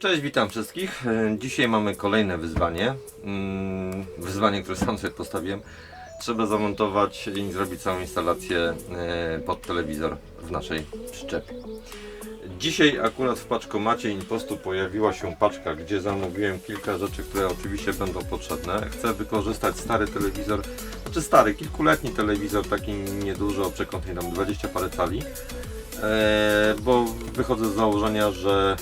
Cześć, witam wszystkich. E, Dzisiaj mamy kolejne wyzwanie. Mm, Wyzwanie, które sam sobie postawiłem. Trzeba zamontować i zrobić całą instalację e, pod telewizor w naszej przyczepie. Dzisiaj akurat w paczkomacie Impostu pojawiła się paczka, gdzie zamówiłem kilka rzeczy, które oczywiście będą potrzebne. Chcę wykorzystać stary telewizor, znaczy stary, kilkuletni telewizor, taki nieduży, o przekątnej nam 20 parę cali. E, bo wychodzę z założenia, że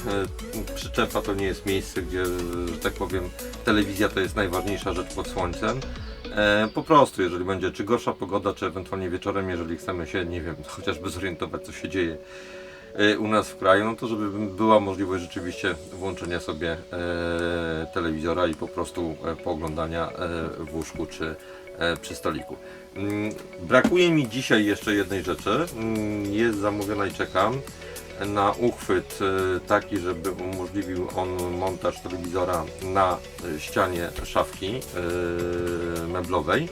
e, przyczepa to nie jest miejsce, gdzie, że tak powiem, telewizja to jest najważniejsza rzecz pod słońcem. E, po prostu, jeżeli będzie czy gorsza pogoda, czy ewentualnie wieczorem, jeżeli chcemy się, nie wiem, chociażby zorientować, co się dzieje u nas w kraju, no to żeby była możliwość rzeczywiście włączenia sobie telewizora i po prostu pooglądania w łóżku czy przy stoliku. Mm, Brakuje mi dzisiaj jeszcze jednej rzeczy. Mm, Jest zamówiona i czekam na uchwyt e, taki, żeby umożliwił on montaż telewizora na e, ścianie szafki e, meblowej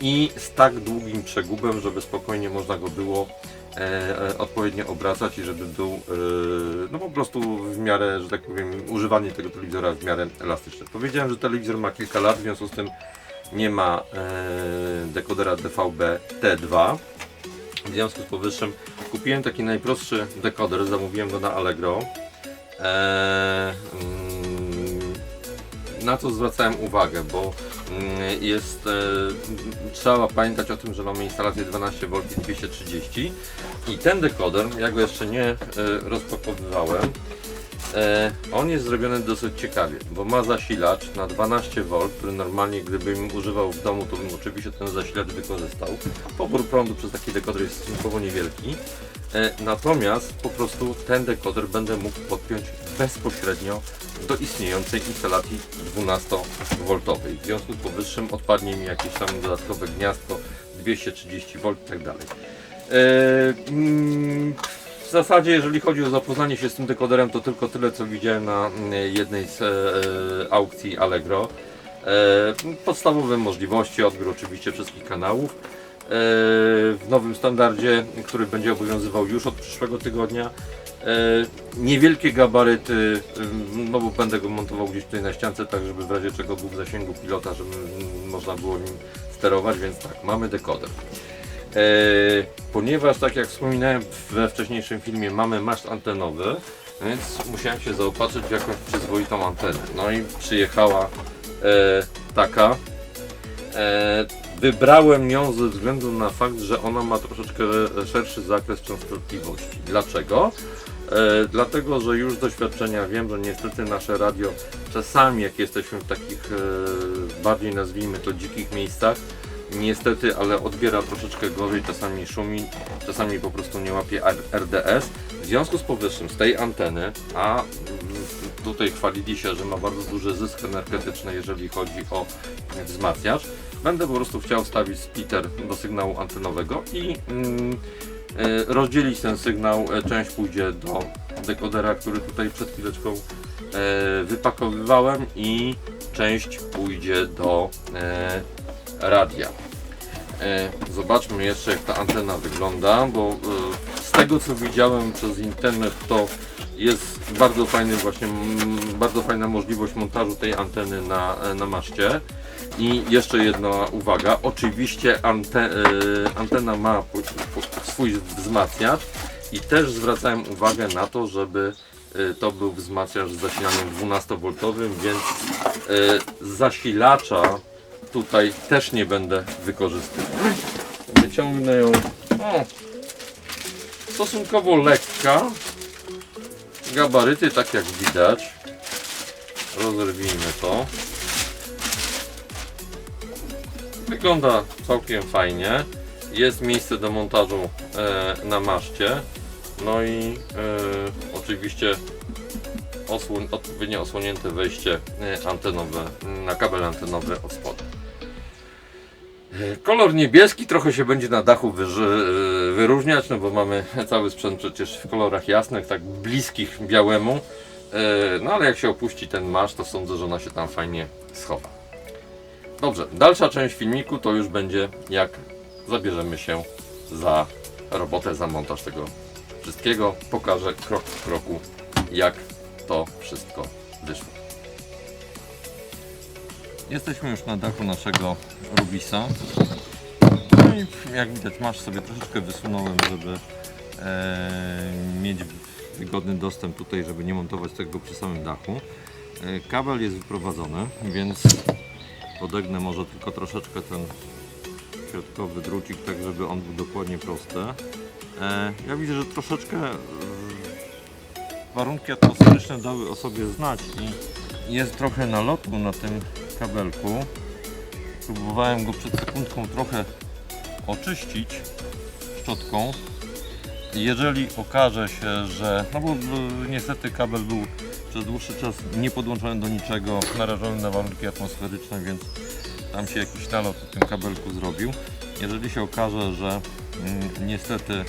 i z tak długim przegubem, żeby spokojnie można go było odpowiednio obracać i żeby był no po prostu w miarę, że tak powiem, używanie tego telewizora w miarę elastyczne. Powiedziałem, że telewizor ma kilka lat, w związku z tym nie ma e, dekodera DVB T2. W związku z powyższym kupiłem taki najprostszy dekoder, zamówiłem go na Allegro. E, mm, na co zwracałem uwagę, bo mm, jest, e, trzeba pamiętać o tym, że mamy instalację 12V i 230 i ten dekoder, ja go jeszcze nie rozpakowywałem, E, on jest zrobiony dosyć ciekawie, bo ma zasilacz na 12V, który normalnie gdybym używał w domu, to bym oczywiście ten zasilacz wykorzystał. Pobór prądu przez taki dekoder jest stosunkowo niewielki. E, natomiast po prostu ten dekoder będę mógł podpiąć bezpośrednio do istniejącej instalacji 12V. W związku z powyższym odpadnie mi jakieś tam dodatkowe gniazdko 230V i tak dalej. E, mm, w zasadzie, jeżeli chodzi o zapoznanie się z tym dekoderem, to tylko tyle, co widziałem na mm, jednej z e, aukcji Allegro. E, podstawowe możliwości, odbiór oczywiście wszystkich kanałów. E, w nowym standardzie, który będzie obowiązywał już od przyszłego tygodnia. E, niewielkie gabaryty, ym, no bo będę go montował gdzieś tutaj na ściance, tak żeby w razie czego był w zasięgu pilota, żeby mm, można było nim sterować, więc tak, mamy dekoder. E, ponieważ tak jak wspominałem we wcześniejszym filmie mamy maszt antenowy, więc musiałem się zaopatrzyć w jakąś przyzwoitą antenę. No i przyjechała e, taka. E, wybrałem ją ze względu na fakt, że ona ma troszeczkę szerszy zakres częstotliwości. Dlaczego? E, dlatego, że już z doświadczenia wiem, że niestety nasze radio czasami jak jesteśmy w takich e, bardziej nazwijmy to dzikich miejscach, niestety, ale odbiera troszeczkę gorzej, czasami szumi, czasami po prostu nie łapie RDS. W związku z powyższym, z tej anteny, a tutaj chwalili się, że ma bardzo duży zysk energetyczny, jeżeli chodzi o wzmacniacz, będę po prostu chciał wstawić splitter do sygnału antenowego i mm, e, rozdzielić ten sygnał. E, Część pójdzie do dekodera, który tutaj przed chwileczką e, wypakowywałem i część pójdzie do e, radia. E, Zobaczmy jeszcze jak ta antena wygląda, bo e, z tego co widziałem przez internet to jest bardzo fajny właśnie, bardzo fajna możliwość montażu tej anteny na, e, na maszcie. I jeszcze jedna uwaga, oczywiście ante, antena ma swój wzmacniacz i też zwracałem uwagę na to, żeby to był wzmacniacz z zasilaniem 12V, więc zasilacza tutaj też nie będę wykorzystywał. Wyciągnę ją o, stosunkowo lekka. Gabaryty tak jak widać. Rozerwijmy to. Wygląda całkiem fajnie. Jest miejsce do montażu e, na maszcie. No i e, oczywiście osłon, odpowiednio osłonięte wejście e, antenowe na kabel antenowy od spodu. Kolor niebieski trochę się będzie na dachu e, wyróżniać, no bo mamy cały sprzęt przecież w kolorach jasnych, tak bliskich białemu. E, No ale jak się opuści ten masz, to sądzę, że ona się tam fajnie schowa. Dobrze, dalsza część filmiku to już będzie jak zabierzemy się za robotę, za montaż tego wszystkiego. Pokażę krok po kroku jak to wszystko wyszło. Jesteśmy już na dachu naszego Rubisa. No i jak widać masz sobie troszeczkę wysunąłem, żeby e, mieć wygodny dostęp tutaj, żeby nie montować tego przy samym dachu. E, kabel jest wyprowadzony, więc odegnę może tylko troszeczkę ten środkowy drucik, tak żeby on był dokładnie prosty. E, ja widzę, że troszeczkę e, warunki atmosferyczne dały o sobie znać i jest trochę nalotu na tym kabelku. Próbowałem go przed sekundką trochę oczyścić szczotką. Jeżeli okaże się, że. No bo niestety kabel był przez dłuższy czas nie podłączony do niczego, narażony na warunki atmosferyczne, więc tam się jakiś nalot w tym kabelku zrobił. Jeżeli się okaże, że mm, niestety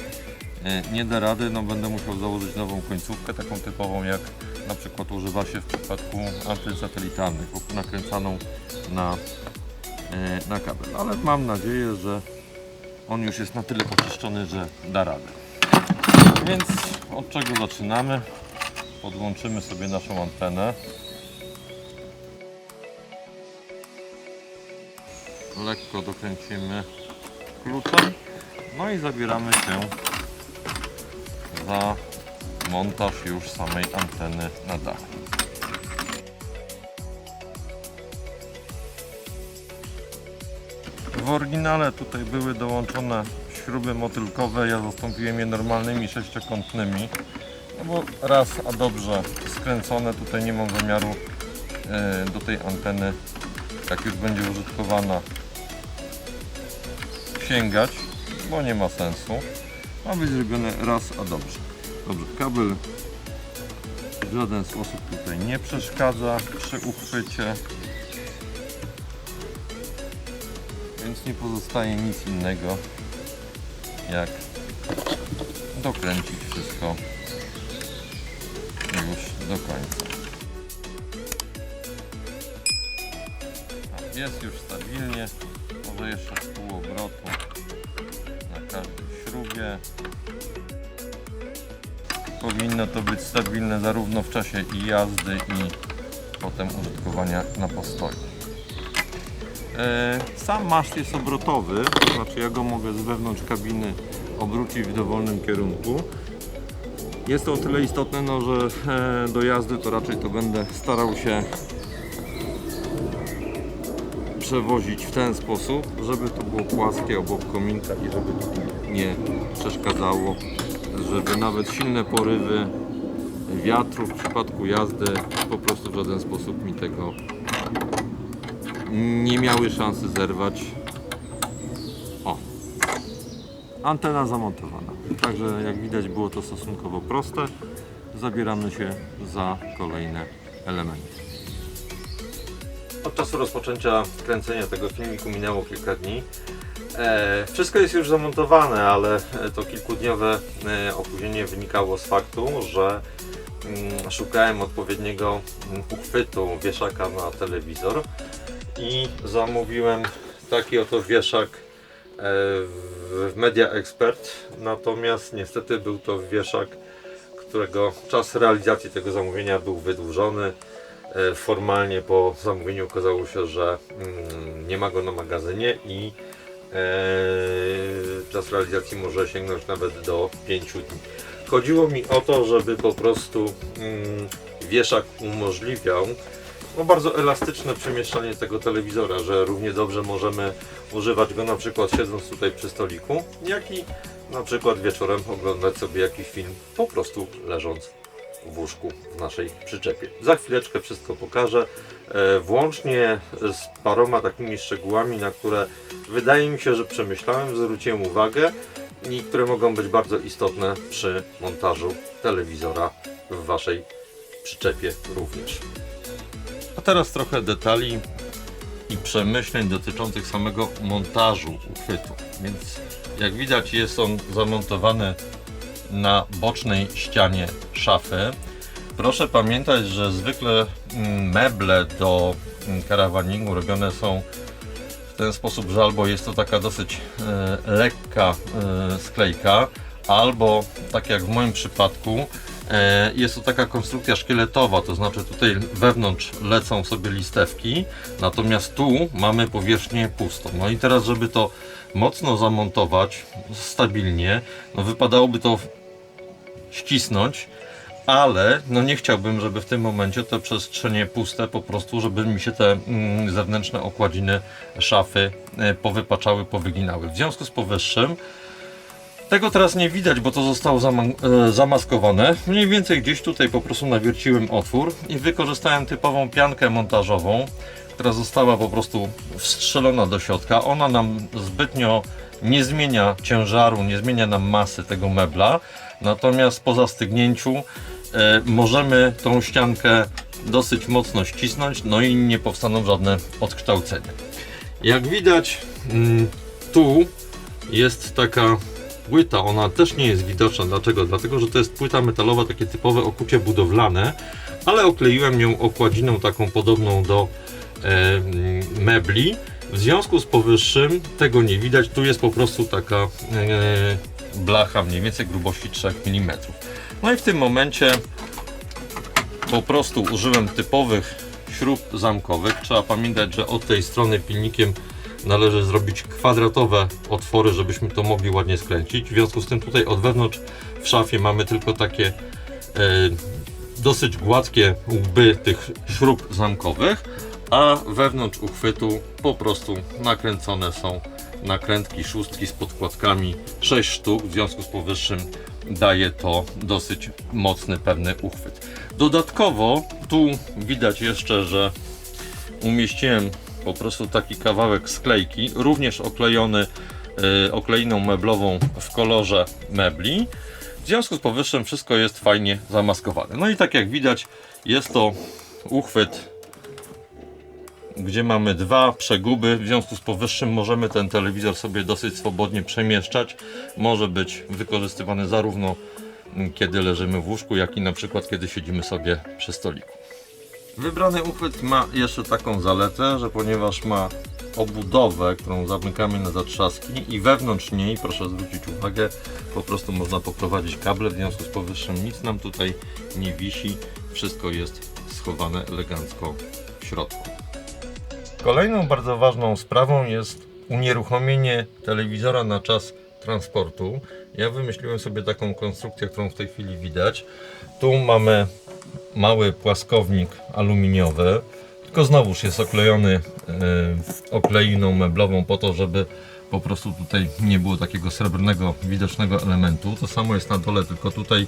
e, nie da rady, no będę musiał założyć nową końcówkę, taką typową jak na przykład używa się w przypadku antyn satelitarnych, nakręcaną na, na kabel. Ale mam nadzieję, że on już jest na tyle poczyszczony, że da radę. Więc od czego zaczynamy? Podłączymy sobie naszą antenę. Lekko dokręcimy kluczem. No i zabieramy się za montaż już samej anteny na dachu. W oryginale tutaj były dołączone śruby motylkowe, ja zastąpiłem je normalnymi sześciokątnymi. No bo raz, a dobrze skręcone, tutaj nie mam zamiaru e, do tej anteny, jak już będzie użytkowana, sięgać, bo nie ma sensu. Ma być zrobione raz, a dobrze. Dobrze, kabel w żaden sposób tutaj nie przeszkadza przy uchwycie. Więc nie pozostaje nic innego jak dokręcić wszystko już do końca. A, Jest już stabilnie, może jeszcze z pół obrotu na każdej śrubie. Powinno to być stabilne zarówno w czasie i jazdy i potem użytkowania na postoju. E, Sam maszt jest obrotowy, to znaczy ja go mogę z wewnątrz kabiny obrócić w dowolnym kierunku. Jest to o tyle istotne, no, że e, do jazdy to raczej to będę starał się przewozić w ten sposób, żeby to było płaskie obok kominka i żeby nie przeszkadzało, żeby nawet silne porywy wiatru w przypadku jazdy po prostu w żaden sposób mi tego nie miały szansy zerwać. O, antena zamontowana. Także jak widać było to stosunkowo proste. Zabieramy się za kolejne elementy. Od czasu rozpoczęcia kręcenia tego filmiku minęło kilka dni. E, wszystko jest już zamontowane, ale to kilkudniowe e, opóźnienie wynikało z faktu, że mm, szukałem odpowiedniego mm, uchwytu wieszaka na telewizor i zamówiłem taki oto wieszak e, w Media Expert. Natomiast niestety był to wieszak, którego czas realizacji tego zamówienia był wydłużony. E, Formalnie po zamówieniu okazało się, że mm, nie ma go na magazynie i e, czas realizacji może sięgnąć nawet do 5 dni. Chodziło mi o to, żeby po prostu mm, wieszak umożliwiał no, bardzo elastyczne przemieszczanie tego telewizora, że równie dobrze możemy używać go na przykład siedząc tutaj przy stoliku, jak i na przykład wieczorem oglądać sobie jakiś film po prostu leżąc w łóżku w naszej przyczepie. Za chwileczkę wszystko pokażę, e, włącznie z paroma takimi szczegółami, na które wydaje mi się, że przemyślałem, zwróciłem uwagę i które mogą być bardzo istotne przy montażu telewizora w waszej przyczepie również. A teraz trochę detali i przemyśleń dotyczących samego montażu uchwytu. Więc jak widać jest on zamontowany na bocznej ścianie szafy. Proszę pamiętać, że zwykle mm, meble do mm, karawaningu robione są w ten sposób, że albo jest to taka dosyć e, lekka e, sklejka, albo tak jak w moim przypadku Jest to taka konstrukcja szkieletowa, to znaczy tutaj wewnątrz lecą sobie listewki, natomiast tu mamy powierzchnię pustą. No i teraz, żeby to mocno zamontować stabilnie, no wypadałoby to ścisnąć, ale no nie chciałbym, żeby w tym momencie te przestrzenie puste po prostu, żeby mi się te mm, zewnętrzne okładziny szafy e, powypaczały, powyginały. W związku z powyższym tego teraz nie widać, bo to zostało e, zamaskowane. Mniej więcej gdzieś tutaj po prostu nawierciłem otwór i wykorzystałem typową piankę montażową, która została po prostu wstrzelona do środka. Ona nam zbytnio nie zmienia ciężaru, nie zmienia nam masy tego mebla. Natomiast po zastygnięciu e, możemy tą ściankę dosyć mocno ścisnąć, no i nie powstaną żadne odkształcenia. Jak widać, mm, tu jest taka płyta, ona też nie jest widoczna. Dlaczego? Dlatego, że to jest płyta metalowa, takie typowe okucie budowlane, ale okleiłem ją okładziną taką podobną do e, mebli. W związku z powyższym tego nie widać. Tu jest po prostu taka e, blacha mniej więcej grubości 3 mm. No i w tym momencie po prostu użyłem typowych śrub zamkowych. Trzeba pamiętać, że od tej strony pilnikiem należy zrobić kwadratowe otwory, żebyśmy to mogli ładnie skręcić. W związku z tym tutaj od wewnątrz w szafie mamy tylko takie e, dosyć gładkie łby tych śrub zamkowych, a wewnątrz uchwytu po prostu nakręcone są nakrętki, szóstki z podkładkami, 6 sztuk, w związku z powyższym daje to dosyć mocny, pewny uchwyt. Dodatkowo tu widać jeszcze, że umieściłem po prostu taki kawałek sklejki, również oklejony y, okleiną meblową w kolorze mebli. W związku z powyższym wszystko jest fajnie zamaskowane. No i tak jak widać jest to uchwyt gdzie mamy dwa przeguby. W związku z powyższym możemy ten telewizor sobie dosyć swobodnie przemieszczać. Może być wykorzystywany zarówno mm, kiedy leżymy w łóżku, jak i na przykład kiedy siedzimy sobie przy stoliku. Wybrany uchwyt ma jeszcze taką zaletę, że ponieważ ma obudowę, którą zamykamy na zatrzaski i wewnątrz niej, proszę zwrócić uwagę, po prostu można poprowadzić kable, w związku z powyższym nic nam tutaj nie wisi, wszystko jest schowane elegancko w środku. Kolejną bardzo ważną sprawą jest unieruchomienie telewizora na czas transportu. Ja wymyśliłem sobie taką konstrukcję, którą w tej chwili widać. Tu mamy mały płaskownik aluminiowy, tylko znowuż jest oklejony e, okleiną meblową po to, żeby po prostu tutaj nie było takiego srebrnego widocznego elementu. To samo jest na dole, tylko tutaj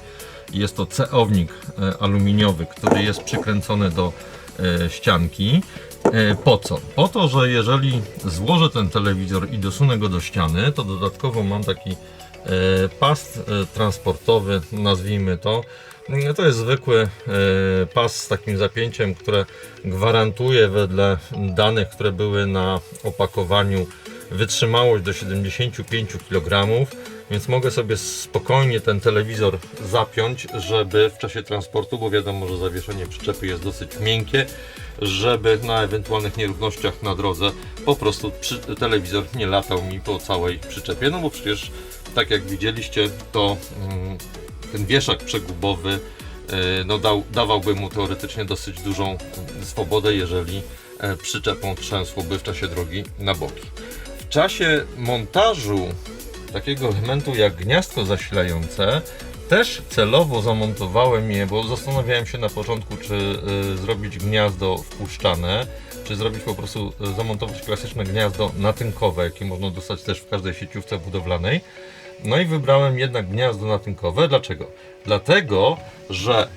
jest to ceownik e, aluminiowy, który jest przykręcony do e, ścianki. Po co? Po to, że jeżeli złożę ten telewizor i dosunę go do ściany, to dodatkowo mam taki pas e, transportowy, nazwijmy to. E, To jest zwykły e, pas z takim zapięciem, które gwarantuje wedle danych, które były na opakowaniu wytrzymałość do 75 kg, więc mogę sobie spokojnie ten telewizor zapiąć, żeby w czasie transportu, bo wiadomo, że zawieszenie przyczepy jest dosyć miękkie, żeby na ewentualnych nierównościach na drodze po prostu telewizor nie latał mi po całej przyczepie, no bo przecież tak jak widzieliście, to mm, ten wieszak przegubowy e, no dał, dawałby mu teoretycznie dosyć dużą mm, swobodę, jeżeli e, przyczepą trzęsłoby w czasie drogi na boki. W czasie montażu takiego elementu jak gniazdko zasilające też celowo zamontowałem je, bo zastanawiałem się na początku, czy y, zrobić gniazdo wpuszczane, czy zrobić po prostu, y, zamontować klasyczne gniazdo natynkowe, jakie można dostać też w każdej sieciówce budowlanej. No i wybrałem jednak gniazdo natynkowe. Dlaczego? Dlatego, że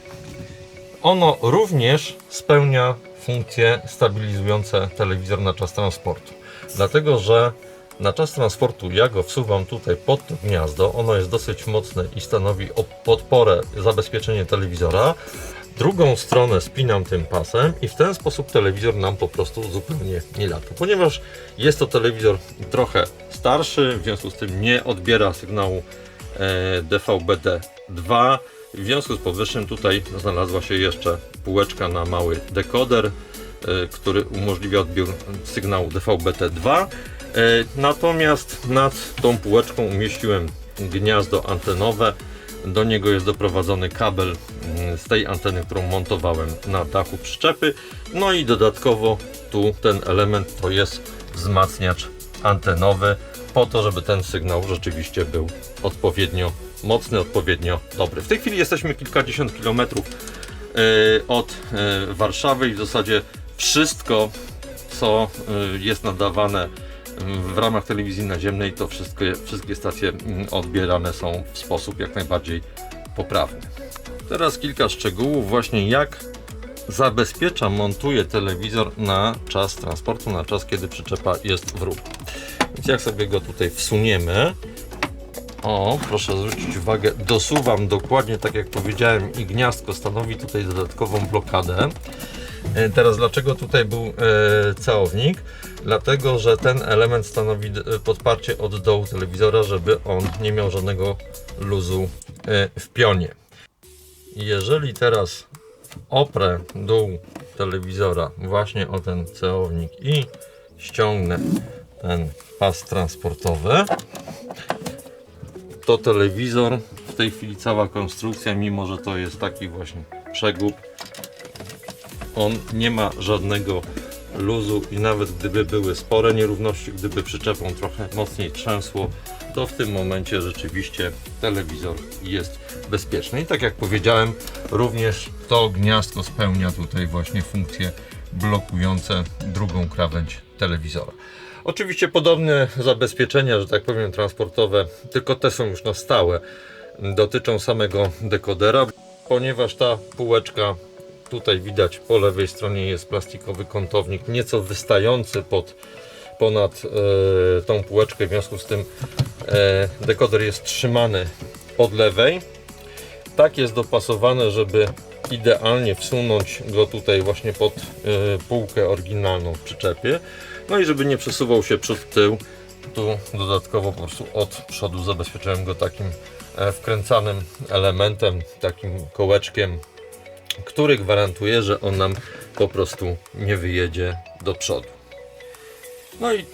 ono również spełnia funkcje stabilizujące telewizor na czas transportu. Dlatego, że na czas transportu ja go wsuwam tutaj pod gniazdo, ono jest dosyć mocne i stanowi podporę, zabezpieczenie telewizora. Drugą stronę spinam tym pasem i w ten sposób telewizor nam po prostu zupełnie nie lata. Ponieważ jest to telewizor trochę starszy, w związku z tym nie odbiera sygnału e, DVB-T2. W związku z powyższym tutaj znalazła się jeszcze półeczka na mały dekoder, e, który umożliwia odbiór sygnału DVB-T2. E, Natomiast nad tą półeczką umieściłem gniazdo antenowe, Do niego jest doprowadzony kabel mm, z tej anteny, którą montowałem na dachu przyczepy. No i dodatkowo tu ten element to jest wzmacniacz antenowy po to, żeby ten sygnał rzeczywiście był odpowiednio mocny, odpowiednio dobry. W tej chwili jesteśmy kilkadziesiąt kilometrów e, od e, Warszawy i w zasadzie wszystko, co jest nadawane w ramach telewizji naziemnej, to wszystkie, wszystkie stacje mm, odbierane są w sposób jak najbardziej poprawny. Teraz kilka szczegółów właśnie jak zabezpieczam, montuję telewizor na czas transportu, na czas kiedy przyczepa jest w ruchu. Więc jak sobie go tutaj wsuniemy, o, proszę zwrócić uwagę, dosuwam dokładnie tak jak powiedziałem i gniazdko stanowi tutaj dodatkową blokadę. E, Teraz dlaczego tutaj był e, całownik? Dlatego, że ten element stanowi d- podparcie od dołu telewizora, żeby on nie miał żadnego luzu e, w pionie. Jeżeli teraz oprę dół telewizora właśnie o ten ceownik i ściągnę ten pas transportowy, to telewizor, w tej chwili cała konstrukcja, mimo że to jest taki właśnie przegub, on nie ma żadnego luzu i nawet gdyby były spore nierówności, gdyby przyczepą trochę mocniej trzęsło, to w tym momencie rzeczywiście telewizor jest bezpieczny. I tak jak powiedziałem, również to gniazdko spełnia tutaj właśnie funkcje blokujące drugą krawędź telewizora. Oczywiście podobne zabezpieczenia, że tak powiem, transportowe, tylko te są już na stałe, dotyczą samego dekodera, ponieważ ta półeczka tutaj widać po lewej stronie jest plastikowy kątownik, nieco wystający pod, ponad e, tą półeczkę, w związku z tym e, dekoder jest trzymany od lewej. Tak jest dopasowane, żeby idealnie wsunąć go tutaj właśnie pod e, półkę oryginalną w przyczepie. No i żeby nie przesuwał się przód tył, tu dodatkowo po prostu od przodu zabezpieczyłem go takim e, wkręcanym elementem, takim kołeczkiem, który gwarantuje, że on nam po prostu nie wyjedzie do przodu. No i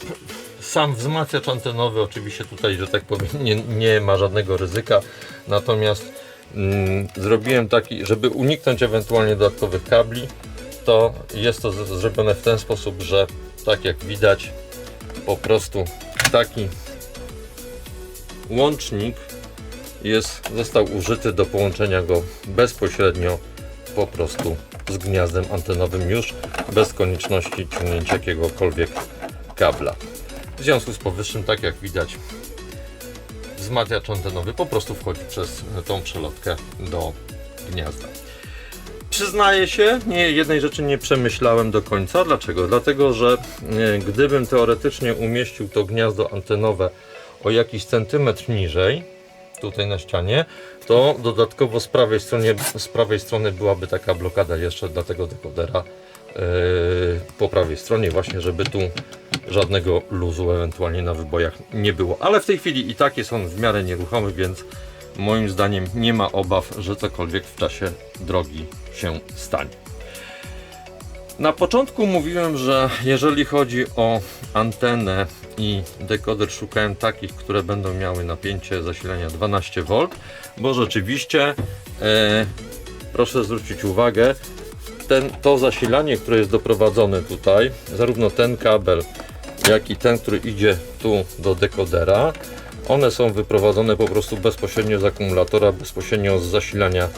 sam wzmacniacz antenowy oczywiście tutaj, że tak powiem, nie, nie ma żadnego ryzyka. Natomiast mm, zrobiłem taki, żeby uniknąć ewentualnie dodatkowych kabli, to jest to zrobione w ten sposób, że tak jak widać, po prostu taki łącznik jest, został użyty do połączenia go bezpośrednio po prostu z gniazdem antenowym już bez konieczności ciągnięcia jakiegokolwiek kabla. W związku z powyższym, tak jak widać, wzmacniacz antenowy po prostu wchodzi przez tą przelotkę do gniazda. Przyznaję się, nie, jednej rzeczy nie przemyślałem do końca. Dlaczego? Dlatego, że e, gdybym teoretycznie umieścił to gniazdo antenowe o jakiś centymetr niżej, tutaj na ścianie, to dodatkowo z prawej, stronie, z prawej strony byłaby taka blokada jeszcze dla tego dekodera e, po prawej stronie, właśnie żeby tu żadnego luzu ewentualnie na wybojach nie było. Ale w tej chwili i tak jest on w miarę nieruchomy, więc moim zdaniem nie ma obaw, że cokolwiek w czasie drogi się stanie. Na początku mówiłem, że jeżeli chodzi o antenę i dekoder, szukałem takich, które będą miały napięcie zasilania 12V, bo rzeczywiście, e, proszę zwrócić uwagę, ten, to zasilanie, które jest doprowadzone tutaj, zarówno ten kabel, jak i ten, który idzie tu do dekodera, one są wyprowadzone po prostu bezpośrednio z akumulatora, bezpośrednio z zasilania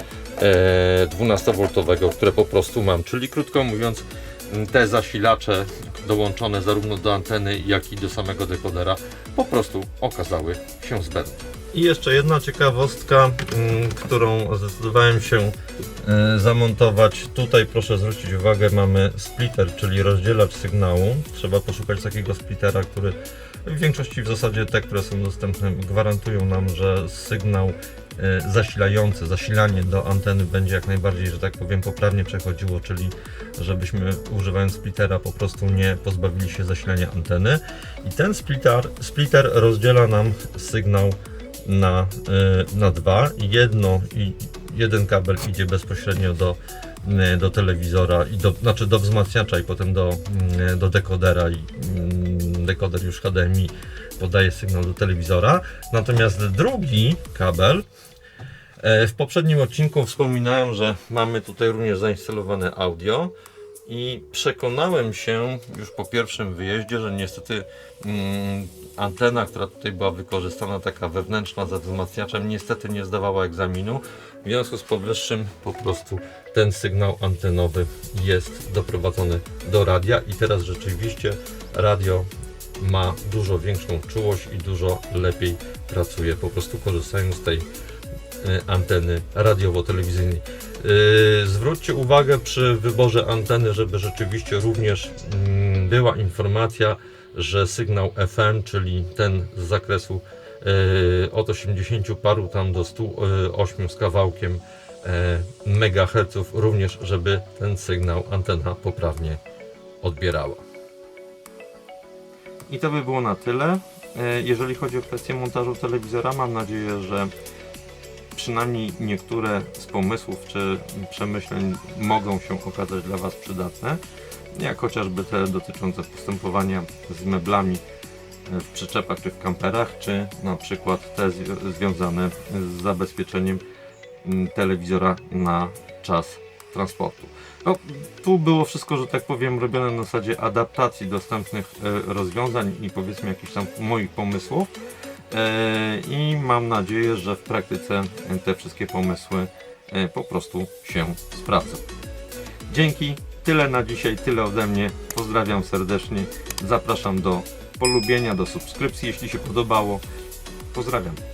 e, 12V, które po prostu mam. Czyli krótko mówiąc, te zasilacze dołączone zarówno do anteny, jak i do samego dekodera po prostu okazały się zbędne. I jeszcze jedna ciekawostka, którą zdecydowałem się e, zamontować. Tutaj proszę zwrócić uwagę, mamy splitter, czyli rozdzielacz sygnału. Trzeba poszukać takiego splittera, który w większości w zasadzie te, które są dostępne, gwarantują nam, że sygnał e, zasilający, zasilanie do anteny będzie jak najbardziej, że tak powiem, poprawnie przechodziło, czyli żebyśmy używając splittera po prostu nie pozbawili się zasilania anteny. I ten splitter, splitter rozdziela nam sygnał na, y, na dwa. Jedno i jeden kabel idzie bezpośrednio do, y, do telewizora i do, znaczy do wzmacniacza i potem do, y, do dekodera i dekoder już HDMI podaje sygnał do telewizora. Natomiast drugi kabel E, W poprzednim odcinku wspominałem, że mamy tutaj również zainstalowane audio i przekonałem się już po pierwszym wyjeździe, że niestety mm, antena, która tutaj była wykorzystana, taka wewnętrzna ze wzmacniaczem, niestety nie zdawała egzaminu. W związku z powyższym po prostu ten sygnał antenowy jest doprowadzony do radia i teraz rzeczywiście radio ma dużo większą czułość i dużo lepiej pracuje, po prostu korzystając z tej e, anteny radiowo-telewizyjnej. Yy, Zwróćcie uwagę przy wyborze anteny, żeby rzeczywiście również mm, była informacja, że sygnał FM, czyli ten z zakresu yy, od 80 paru tam do 108 z kawałkiem megaherców, również żeby ten sygnał antena poprawnie odbierała. I to by było na tyle. E, Jeżeli chodzi o kwestię montażu telewizora, mam nadzieję, że przynajmniej niektóre z pomysłów czy przemyśleń mogą się okazać dla Was przydatne, jak chociażby te dotyczące postępowania z meblami e, w przyczepach czy w kamperach, czy na przykład te zwi- związane z zabezpieczeniem mm, telewizora na czas transportu. No, tu było wszystko, że tak powiem, robione na zasadzie adaptacji dostępnych e, rozwiązań i powiedzmy jakichś tam moich pomysłów. E, I mam nadzieję, że w praktyce te wszystkie pomysły e, po prostu się sprawdzą. Dzięki, tyle na dzisiaj, tyle ode mnie. Pozdrawiam serdecznie. Zapraszam do polubienia, do subskrypcji, jeśli się podobało. Pozdrawiam.